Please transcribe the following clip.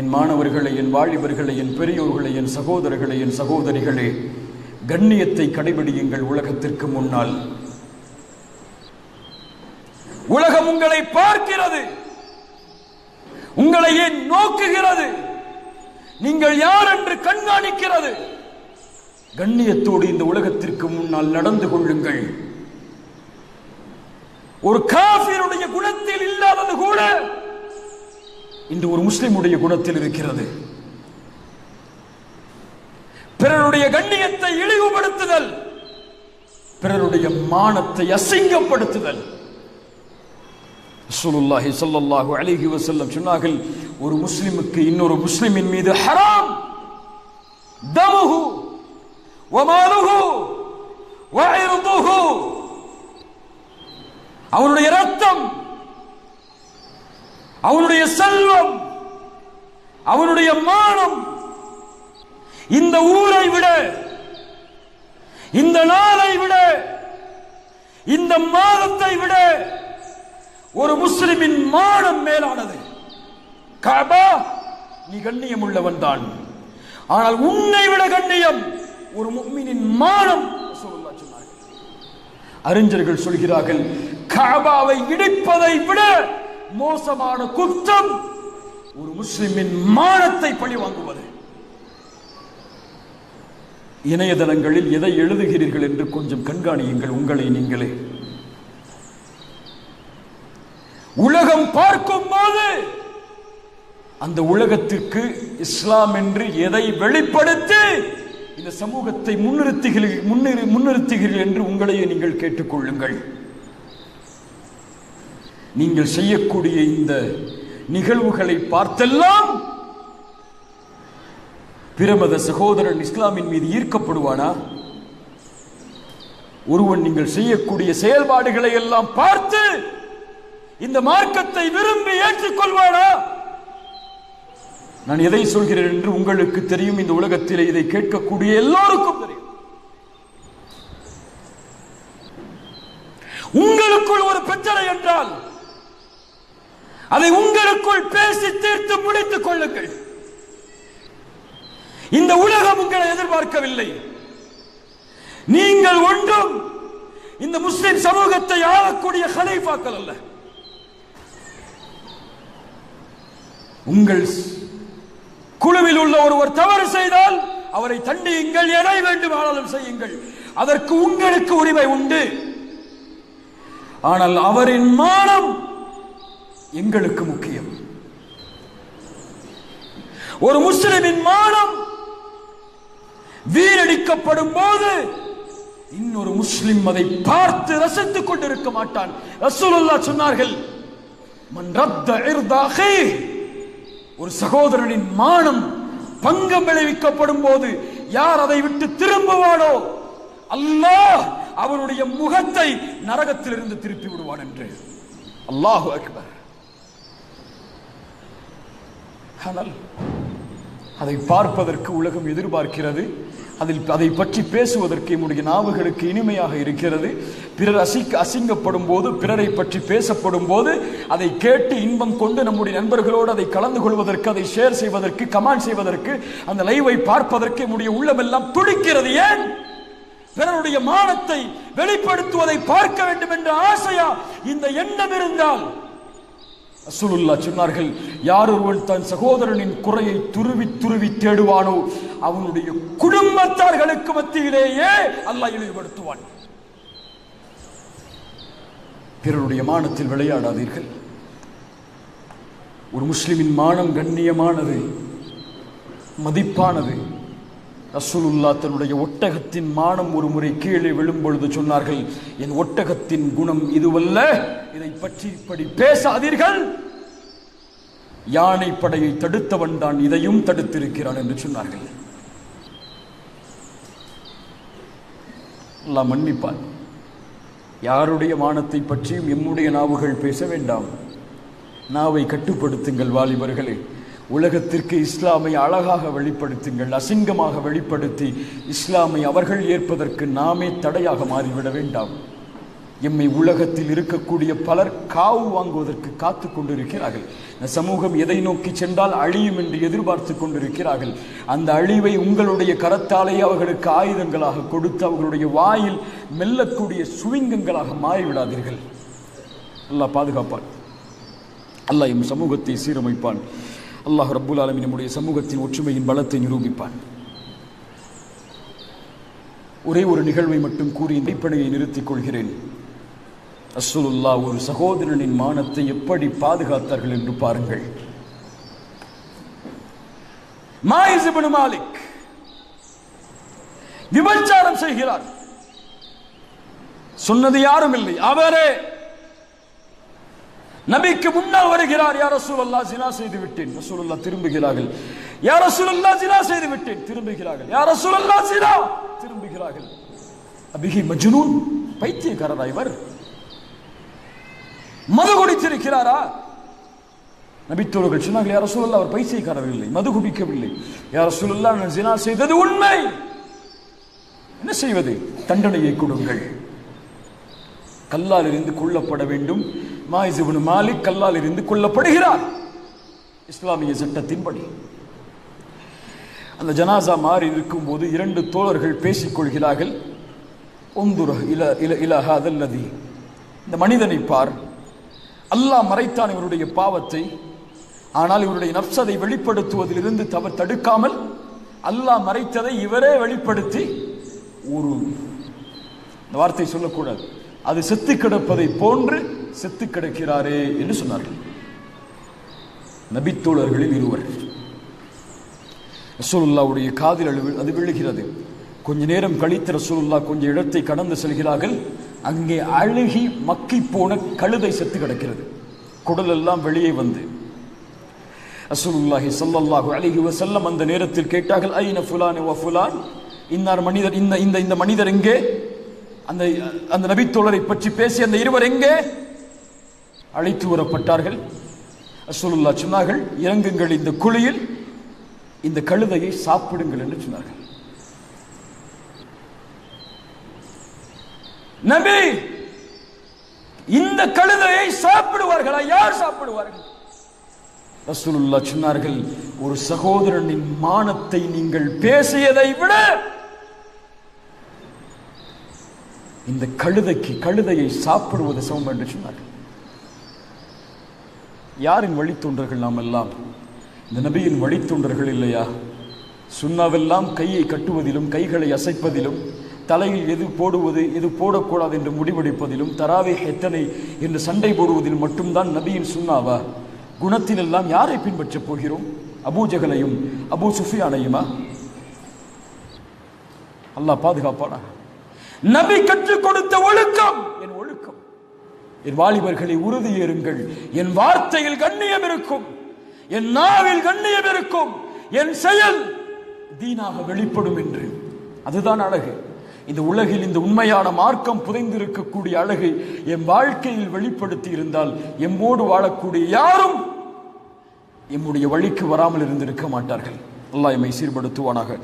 என் மாணவர்களை என் வாலிபர்களே என் பெரியோர்களை என் சகோதரர்களை என் சகோதரிகளே கண்ணியத்தை கடைபிடியுங்கள் உலகத்திற்கு முன்னால். உலகம் உங்களை பார்க்கிறது. உங்களை ஏன் நோக்குகிறது? நீங்கள் யார் என்று கண்காணிக்கிறது. கண்ணியத்தோடு இந்த உலகத்திற்கு முன்னால் நடந்து கொள்ளுங்கள். ஒரு காபிருடைய குணத்தில் இல்லாதது கூட இன்று ஒரு முஸ்லிமுடைய குணத்தில் இருக்கிறது. பிறருடைய கண்ணியத்தை இழிவுபடுத்துதல் பிறருடைய மானத்தை அசிங்கப்படுத்துதல். ரசூலுல்லாஹி ஸல்லல்லாஹு அலிஹி வசல்லம் சொன்னார்கள் ஒரு முஸ்லிமுக்கு இன்னொரு முஸ்லிமின் மீது ஹராம் தமுஹு வமாலுஹு வஇர்துஹு அவனுடைய ரத்தம் அவனுடைய செல்வம் அவனுடைய மானம் இந்த ஊரை விட இந்த நாளை விட இந்த மாதத்தை விட ஒரு முஸ்லிமின் மானம் மேலானது. கபா நீ கண்ணியம் உள்ளவன் தான். ஆனால் உன்னை விட கண்ணியம் ஒரு முக்மினின் மானம் ரசூலுல்லாஹ் அறிஞர்கள் சொல்கிறார்கள் காபாவை இடிப்பதை விட மோசமான குற்றம் ஒரு முஸ்லிமின் மானத்தை பழி வாங்குவது. இணையதளங்களில் எதை எழுதுகிறீர்கள் என்று கொஞ்சம் கண்காணியுங்கள் உங்களை நீங்களே. உலகம் பார்க்கும் போது அந்த உலகத்திற்கு இஸ்லாம் என்று எதை வெளிப்படுத்தி இந்த சமூகத்தை முன்னிறுத்துகிறீர்கள் முன்னிறுத்துகிறீர்கள் என்று உங்களையே நீங்கள் கேட்டுக்கொள்ளுங்கள். நீங்கள் செய்யக்கூடிய இந்த நிகழ்வுகளை பார்த்தெல்லாம் பிரமத சகோதரன் இஸ்லாமின் மீது ஈர்க்கப்படுவானா? ஒருவன் நீங்கள் செய்யக்கூடிய செயல்பாடுகளை எல்லாம் பார்த்து இந்த மார்க்கத்தை விரும்பி ஏற்றுக்கொள்வானா? நான் எதை சொல்கிறேன் என்று உங்களுக்கு தெரியும். இந்த உலகத்தில் இதை கேட்கக்கூடிய எல்லோருக்கும் தெரியும். உங்களுக்குள் ஒரு பிரச்சனை என்றால் அதை உங்களுக்குள் பேசி தீர்த்து முடித்துக் கொள்ளுங்கள். இந்த உலகம் உங்களை எதிர்பார்க்கவில்லை. நீங்கள் ஒன்றும் இந்த முஸ்லிம் சமூகத்தை ஆளக்கூடிய ஹலீஃபாக்கள் அல்ல. உங்கள் குழுவில் உள்ள ஒருவர் தவறு செய்தால் அவரை தண்டியுங்கள் எதை வேண்டுமானாலும் செய்யுங்கள். அதற்கு உங்களுக்கு உரிமை உண்டு. ஆனால் அவரின் மானம் எங்களுக்கு முக்கியம். ஒரு முஸ்லிமின் மானம் வீரடிக்கப்படும் போது இன்னொரு முஸ்லிம் அதை பார்த்து ரசித்துக் கொண்டிருக்க மாட்டான். ரசூலுல்லா சொன்னார்கள் மன் ரத்த ஒரு சகோதரனின் மானம் பங்கம் விளைவிக்கப்படும் போது யார் அதை விட்டு திரும்புவானோ அல்லாஹ் அவனுடைய முகத்தை நரகத்திலிருந்து திருப்பி விடுவான் என்று. அல்லாஹு அக்பர். ஆனால் அதை பார்ப்பதற்கு உலகம் எதிர்பார்க்கிறது. அதில் அதை பற்றி பேசுவதற்கு என்னுடைய நாவுகளுக்கு இனிமையாக இருக்கிறது. பிறர் அசிக்க அசிங்கப்படும் போது பிறரை பற்றி பேசப்படும் போது அதை கேட்டு இன்பம் கொண்டு நம்முடைய நண்பர்களோடு அதை கலந்து கொள்வதற்கு அதை ஷேர் செய்வதற்கு கமெண்ட் செய்வதற்கு அந்த லைவை பார்ப்பதற்கு நம்முடைய உள்ளமெல்லாம் துடிக்கிறது. ஏன்? பிறருடைய மானத்தை வெளிப்படுத்துவதை பார்க்க வேண்டும் என்ற ஆசையா இந்த எண்ணம் இருந்தால்? ரசூலுல்லா சொன்னார்கள் யார் ஒருவன் தன் சகோதரனின் குறையை துருவி துருவி தேடுவானோ அவனுடைய குடும்பத்தார்களுக்கு மத்தியிலேயே அல்லாஹ் இழிவுபடுத்துவான். பிறருடைய மானத்தில் விளையாடாதீர்கள். ஒரு முஸ்லிமின் மானம் கண்ணியமானது மதிப்பானது ரசூலுல்லா தன்னுடைய ஒட்டகத்தின் மானம் ஒரு முறை கீழே விழும் பொழுது சொன்னார்கள் என் ஒட்டகத்தின் குணம் இதுவல்ல இதை பற்றி இப்படி பேசாதீர்கள். யானை படையை தடுத்தவன் தான் இதையும் தடுத்திருக்கிறான் என்று சொன்னார்கள். அல்லாஹ் மன்னிப்பான். யாருடைய மானத்தை பற்றியும் எம்முடைய நாவுகள் பேச வேண்டாம். நாவை கட்டுப்படுத்துங்கள் வாலிபர்களே. உலகத்திற்கு இஸ்லாமை அழகாக வெளிப்படுத்துங்கள் அசிங்கமாக வெளிப்படுத்தி இஸ்லாமை அவர்கள் ஏற்பதற்கு நாமே தடையாக மாறிவிட வேண்டாம். எம்மை உலகத்தில் இருக்கக்கூடிய பலர் காவு வாங்குவதற்கு காத்து கொண்டிருக்கிறார்கள். இந்த சமூகம் எதை நோக்கி சென்றால் அழியும் என்று எதிர்பார்த்து கொண்டிருக்கிறார்கள். அந்த அழிவை உங்களுடைய கரத்தாலேயே அவர்களுக்கு ஆயுதங்களாக கொடுத்து அவர்களுடைய வாயில் மெல்லக்கூடிய சுவிங்கங்களாக மாறிவிடாதீர்கள். அல்லாஹ் பாதுகாப்பான். அல்லாஹ் எம் சமூகத்தை சீரமைப்பான். அல்லாஹ் ரப்புல் ஆலமீன் நம்முடைய சமூகத்தின் ஒற்றுமையின் பலத்தை நிரூபிப்பான். ஒரே ஒரு நிகழ்வை மட்டும் கூறி அடிப்படையை நிறுத்திக் கொள்கிறேன். அசுலுல்லா ஒரு சகோதரனின் மானத்தை எப்படி பாதுகாத்தார்கள் என்று பாருங்கள். மாலிக் விபச்சாரம் செய்கிறார். சொன்னது யாரும் இல்லை. அவரே நபிக்கு முன்னால் வருகிறார் யார் ரசூலுல்லாஹ் ஜினா செய்து விட்டேன். ரசூலுல்லாஹ் திரும்புகிறார்கள். யார் ரசூலுல்லாஹ் ஜினா செய்து விட்டேன். திரும்புகிறார்கள். யார் ரசூலுல்லாஹ் ஜினா. திரும்புகிறார்கள். அபிஹி மஜ்னூன் பைத்தியக்காரரா இவர். மது குடித்திருக்கிறாரா? நபித்தோர்கள் சொன்னார்கள் யார் ரசூலுல்லாஹ் அவர் பைத்தியக்காரர் இல்லை மது குடிக்கவில்லை. யார் ரசூலுல்லாஹ் நான் ஜினா செய்தது உண்மை. என்ன செய்வது? தண்டனையை கொடுங்கள். கல்லால் இருந்து கொல்லப்பட வேண்டும். மாயிசுபுன் மாலிக் கல்லால் இருந்து கொல்லப்படுகிறார். இஸ்லாமிய சட்டத்தின்படி. அந்த ஜனாசா மாறி இருக்கும்போது இரண்டு தோழர்கள் பேசிக்கொள்கிறார்கள் ஒந்துர இல இல இல அதல்லதி இந்த மனிதனை பார். அல்லாஹ் மறைத்தான் இவருடைய பாவத்தை. ஆனால் இவருடைய நப்சதை வெளிப்படுத்துவதிலிருந்து தவறு தடுக்காமல் அல்லாஹ் மறைத்ததை இவரே வெளிப்படுத்தி. ஒரு இந்த வார்த்தை சொல்லக்கூடாது. அது செத்து கிடப்பதை போன்று செத்து கிடக்கிறாரே என்று சொன்னார்கள். நபித்தோழர்களில் இருவர். ரசூலுல்லாவுடைய காதில் அழு அது விழுகிறது. கொஞ்ச நேரம் கழித்து ரசூலுல்லா கொஞ்சம் இடத்தை கடந்து செல்கிறார்கள். அங்கே அழுகி மக்கி போன கழுதை செத்து கிடக்கிறது. குடல் எல்லாம் வெளியே வந்து. ரசூலுல்லாஹி சல்லல்லாஹு அலைஹி செல்லம் அந்த நேரத்தில் கேட்டார்கள் ஐன ஃபுலான் வ ஃபுலான்? இன்னார் மனிதர் இந்த இந்த இந்த மனிதர் எங்கே? அந்த அந்த நபித்தோழரை பற்றி பேசிய அந்த இருவர் எங்கே? அழைத்து வரப்பட்டார்கள். அசுலுல்லா சொன்னார்கள் இறங்குங்கள் இந்த குழியில் இந்த கழுதையை சாப்பிடுங்கள் என்று சொன்னார்கள். நபி இந்த கழுதையை சாப்பிடுவார்களா? யார் சாப்பிடுவார்கள்? ரசூலுல்லாஹ் சொன்னார்கள் ஒரு சகோதரனின் மானத்தை நீங்கள் பேசியதை விட இந்த கழுதைக்கு கழுதையை சாப்பிடுவது சமம் என்று சொன்னார்கள். யாரின் வழித்தொண்டர்கள் நாம் எல்லாம்? இந்த நபியின் வழித்தொண்டர்கள் இல்லையா? சுண்ணாவெல்லாம் கையை கட்டுவதிலும் கைகளை அசைப்பதிலும் தலையில் எது போடுவது எது போடக்கூடாது என்று முடிவெடுப்பதிலும் தராவே எத்தனை என்று சண்டை போடுவதில் மட்டும்தான் நபியின் சுண்ணாவா? குணத்திலெல்லாம் யாரை பின்பற்றப் போகிறோம்? அபூஜகலையும் அபூ சுஃபியானையுமா? அல்லாஹ் பாதுகாப்பானா நபி கற்றுக் கொடுத்த ஒழுக்கம். என் ஒழுக்கம். என் வாலிபர்களை உறுதியேறுங்கள் என் வார்த்தையில் கண்ணியம் இருக்கும். என் நாவில் கண்ணியம் இருக்கும். என் செயல் தீனாக வெளிப்படும் என்று. அதுதான் அழகு. இந்த உலகில் இந்த உண்மையான மார்க்கம் புதைந்திருக்கக்கூடிய அழகை என் வாழ்க்கையில் வெளிப்படுத்தி இருந்தால் எம்மோடு வாழக்கூடிய யாரும் எம்முடைய வழிக்கு வராமல் இருந்திருக்க மாட்டார்கள். அல்லாஹ் எம்மை சீர்படுத்துவானாக.